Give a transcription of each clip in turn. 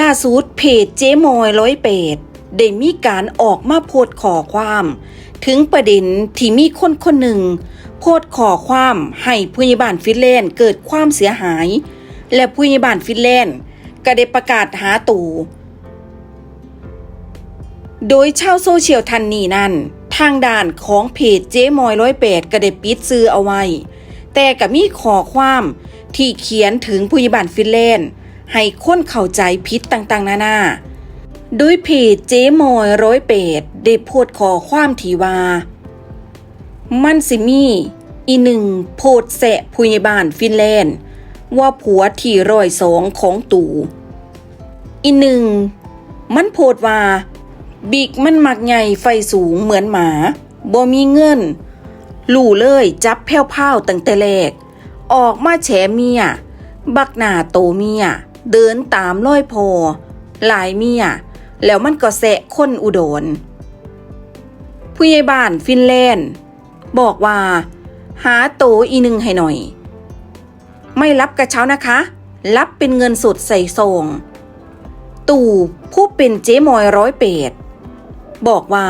ล่าสุดเพจเจ๊มอยร้อยเปดได้มีการออกมาโพสต์ขอความ ถึงประเด็นที่มีคนคนหนึ่ง โพสต์ขอความให้ผู้ใหญ่บ้านฟินแลนด์เกิดความเสียหาย และผู้ใหญ่บ้านฟินแลนด์ก็ได้ประกาศหาตู่โดยชาวโซเชียลทันนี้นั้นทางด่านของเพจเจ๊มอยร้อยแปดก็ได้ปิดซื้อเอาไว้ แต่ก็มีขอความที่เขียนถึงผู้ใหญ่บ้านฟินแลนด์ ให้คนเข้าใจผิดต่างๆ นานาโดยเพจเจ๊มอยร้อยเปดได้โพสต์ขอความทีว่า มันสิมีอีหนึ่งโพสต์แสะผู้ใหญ่บ้านฟินแลนด์ ว่าผัวที่ร้อยสองของตู่อีหนึ่งมันโพสต์ว่า บิกมันมักใหญ่ไฟสูงเหมือนหมาบ่มีเงิน ลู่เลยจับแพ้วพ้าวตั้งแต่แรกออกมาแฉเมีย บักหน้าโตเมีย เดินตามร้อยพอหลายเมีย แล้วมันก็แสะคนอุดรผู้ใหญ่บ้านฟินแลนด์ บอกว่า หาโตอีหนึ่งให้หน่อย ไม่รับกระเช้านะคะ รับเป็นเงินสดใส่ซองตู่ผู้เป็นเจ๊มอยร้อยเปดบอกว่า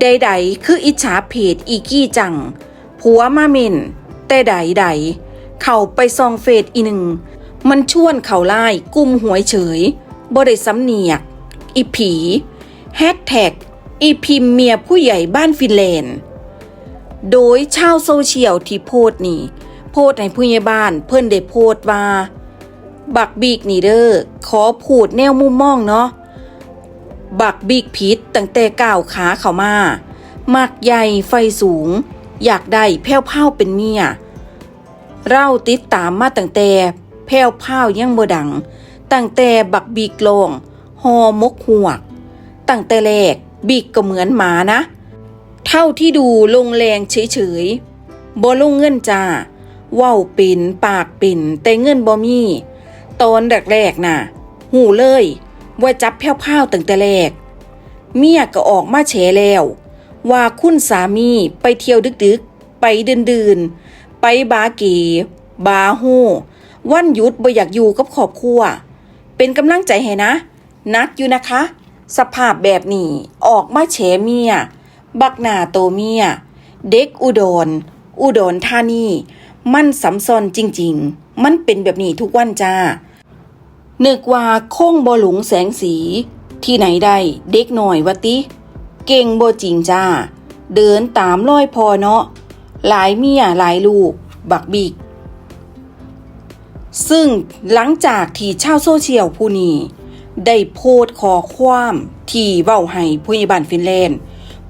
ใดๆคืออิจฉาเพจอีกี้จัง ผัวมาเมนแต่ใดๆ เข้าไปซองเฟซอีหนึ่ง มันชวนเขาไล่กุมหวยเฉยบ่ได้สำเนียก อีผีแฮชแท็กอีพิมเมียผู้ใหญ่บ้านฟินแลนด์ โดยชาวโซเชียลที่โพสต์นี่ โพสต์ในผู้ใหญ่บ้านเพิ่อนได้โพสต์ว่า บักบีกนี่เด้อขอพูดแนวมุมมองเนาะบักบิ๊กพิษตั้งแต่ก้าวขาเข้ามามักใหญ่ไฟสูง อยากได้แพ้วเผาเป็นเมีย เราติดตามมาตั้งแต่ แพ้วเผายังบ่ดัง ตั้งแต่บักบิ๊กลงหอมกหวกตั้งแต่แรกบิ๊กก็เหมือนหมานะ เท่าที่ดูลงแรงเฉยๆบ่ลงเงินจ้าเว้าเป็นปากเป็นแต่เงินบ่มีตอนแรกๆน่ะ หูเลย ว่าจับแพ้วๆตั้งแต่แรก เมียก็ออกมาแฉแล้ว ว่าคุณสามีไปเที่ยวดึกๆ ไปเดื่นๆ ไปบาเกบาร์โฮ วันหยุดบ่อยากอยู่กับครอบครัว เป็นกำลังใจให้นะ นักอยู่นะคะ สภาพแบบนี้ออกมาแฉเมีย บักหนาโตเมีย เด็กอุดร อุดรธานี มันสำซอนจริง ๆ มันเป็นแบบนี้ทุกวันจ้านึกว่าโค้งบ่หลงแสงสี ที่ไหนได้เด็กหน่อยวะติ เก่งบ่จริงจ้า เดินตามร้อยพอเนาะหลายเมียหลายลูก บักบิก ซึ่งหลังจากที่ชาวโซเชียลผู้นี้ได้โพสต์ขอความที่เว้าให้ผู้ใหญ่บ้านฟินแลนด์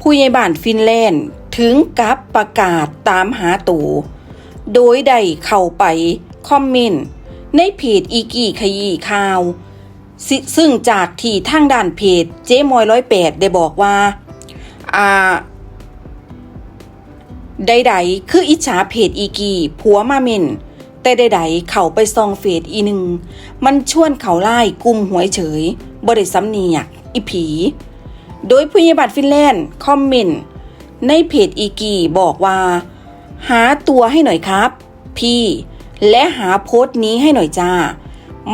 ผู้ใหญ่บ้านฟินแลนด์ถึงกับประกาศตามหาตัวโดยได้เข้าไปคอมเมนต์ในเพจอีกี้ขยี้ข่าว ซึ่งจากที่ทางด้านเพจเจ๊มอยร้อยแปดได้บอกว่า อ่า ใดๆ คืออิจฉาเพจอีกีผัวมาเมน แต่ใดๆเขาไปซองเฟซอีหนึ่ง มันชวนเขาไล่กุมหวยเฉยบริสำเนียกอีผี โดยผู้ใหญ่บัตรฟินแลนด์คอมเมนต์ในเพจอีกีบอกว่า หาตัวให้หน่อยครับ พี่ และหาโพสต์นี้ให้หน่อยจ้า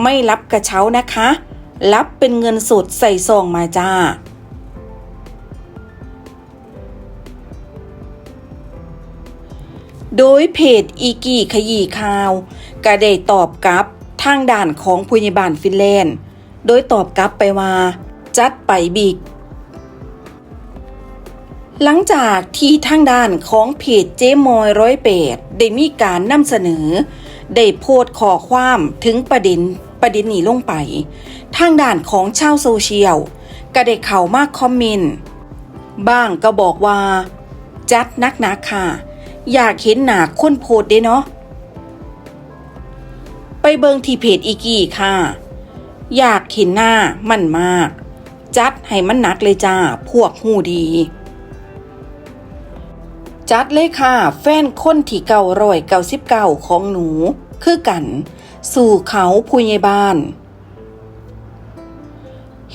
ไม่รับกระเช้านะคะ รับเป็นเงินสดใส่ซองมาจ้า โดยเพจอีกีขยี้ข่าวก็ได้ตอบกลับทางด่านของผู้ใหญ่บ้านฟินแลนด์ โดยตอบกลับไปว่า จัดไปบิก หลังจากที่ทางด้านของเพจเจมอยร้อยเปดได้มีการนำเสนอ ได้โพสต์ขอความถึงประเด็นประเด็นนี้ลงไป ทางด้านของชาวโซเชียลก็ได้เข้ามากคอมเมนต์ บ้างก็บอกว่า จัดนักหนาค่ะ อยากเห็นหนาคนโพสต์เด้เนาะ ไปเบิงที่เพจอีกี้ค่ะ อยากเห็นหน้ามันมาก จัดให้มันนักเลยจ้า พวกหูดี จัดเลยค่ะ แฟนคนที่เก่าร้อยเก่าสิบเก่าของหนู คือกัน สู่เขาผู้ใหญ่บ้าน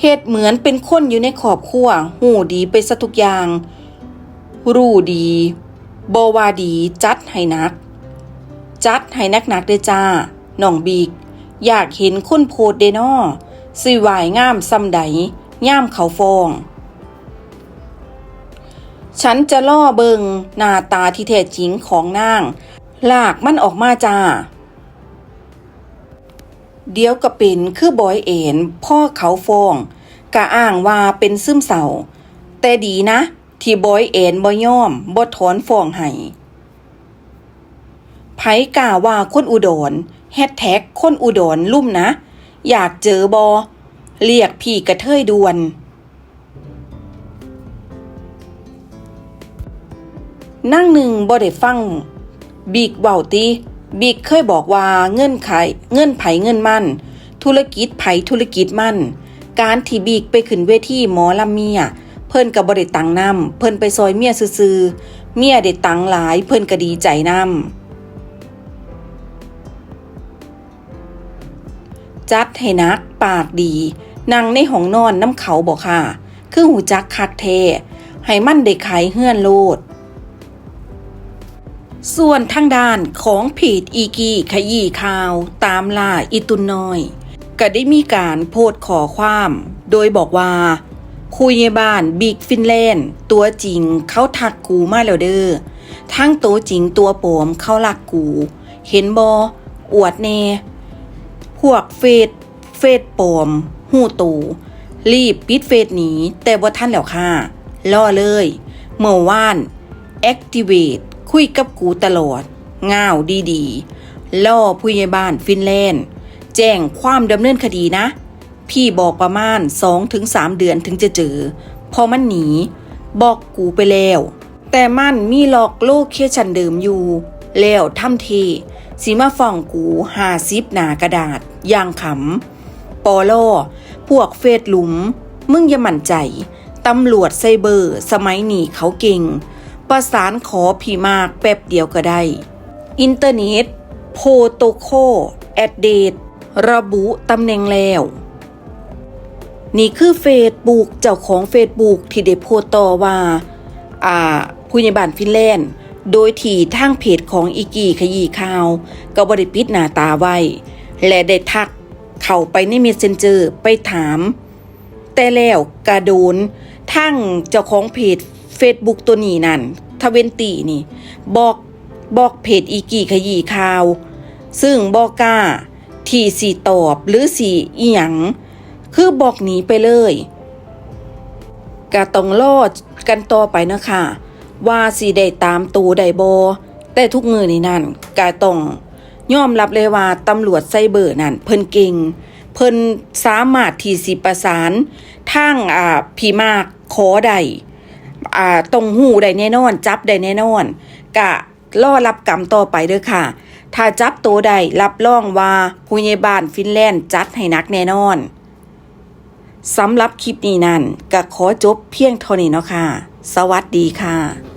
เหตุเหมือนเป็นคนอยู่ในขอบครัวหูดีไปซะทุกอย่าง รู้ดี โบวาดีจัดให้นัก จัดให้นักนักเด้อจ้าน้องบีก อยากเห็นคนโพดเดนอสิวายงามซ้ำใดย่ามเขาฟอง ฉันจะล่อเบิงหน้าตาที่แท้จริงของนางลากมันออกมาจ้า เดี๋ยวก็เป็นคือบอยเอ็นพ่อเขาฟองกะอ้างว่าเป็นซึมเศร้าแต่ดีนะ ที่บอยเอ็นบ่ยอมบ่ถอนฟ้องให้ไผกล่าวว่าคนอุดรแฮชแท็กคนอุดรลุ่มนะ อยากเจอบอ เรียกพี่กระเทยด่วน นั่งหนึ่งบ่ได้ฟัง บิ๊กเบาติบิ๊กเคยบอกว่าเงื่อนไขเงื่อนไผเงินมั่น ธุรกิจไผธุรกิจมั่น การที่บิ๊กไปขึ้นเวทีหมอลำเมีย พิ่นก็บ่ได้ตังนำเพิ่นไปซอยเมียซื่อเมียได้ตังหลาย เพิ่นก็ดีใจนำจัดให้นักปากดี นั่งในห้องนอนน้ำเขาบอกค่ะ คือหูจักคักเทให้มั่นได้ขายเฮือนโลด ส่วนทางด้านของเพจอีกีขยี้ข่าว ตามล่าอีตุนน้อย ก็ได้มีการโพสต์ขอความ โดยบอกว่า คุยบ้านบิ๊กฟินแลนด์ตัวจริงเขาทักกูมาแล้วเด้อทั้งตัวจริงตัวปลอมเขาลักกู เห็นบออวดเน่พวกเฟซเฟซปลอม หูตูรีบปิดเฟซหนีแต่ว่าท่านแล้วค่ะล่อเลย เมื่อวาน Activate คุยกับกูตลอดง่าวดีๆล่อผู้ใหญ่บ้านฟินแลนด์ แจ้งความดำเนินคดีนะ พี่บอกประมาณ2-3เดือนถึงจะเจอ พอมันหนี บอกกูไปแล้ว แต่มันมีหลอกโลเคชันเดิมอยู่ แล้วทำทีสีมาฟ้องกูหาซิปหนากระดาษย่างขำปอลอพวกเฟซหลุม มึงอย่ามั่นใจ ตำรวจไซเบอร์ สมัยนี้เขาเก่ง ประสานขอผีมากแป๊บเดียวก็ได้ อินเทอร์เน็ตโพโตโคแอดเดตระบุตำแหน่งแล้ว นี่คือเฟซบุ๊กเจ้าของเฟซบุ๊กที่ได้โพสต์ต่อว่า อ่า ผู้ใหญ่บ้านฟินแลนด์ โดยที่ทางเพจของอีกีขยี้ข่าวก็บริปิดหน้าตาไว้ และได้ทักเข้าไปในเมสเซนเจอร์ไปถาม แต่แล้วกระโดนทั้งเจ้าของเพจ Facebook ตัวนี้นั่นทเวนตีนี่ บอกบอกเพจอีกีขยี้ข่าว ซึ่งบอกกล้าที่สีตอบหรือสีอีหยัง คือบอกหนีไปเลยก็ต้องรอดกันต่อไปนะคะว่าสีได้ตามตูได้บอแต่ทุกมือนี่นั่นก็ต้องยอมรับเลยว่าตำรวจไซเบอร์นั่นเพิ่นเก่ง เพิ่นสามารถที่สิประสานทางอ่าพีมากขอได้อ่าตรงหูได้แน่นอน จับได้แน่นอนกะล่อรับกรรมต่อไปเด้อค่ะ ถ้าจับตัวได้รับรองว่าผู้ใหญ่บ้านฟินแลนด์จัดให้นักแน่นอน สำหรับคลิปนี้นั่นก็ขอจบเพียงเท่านี้เนาะค่ะ สวัสดีค่ะ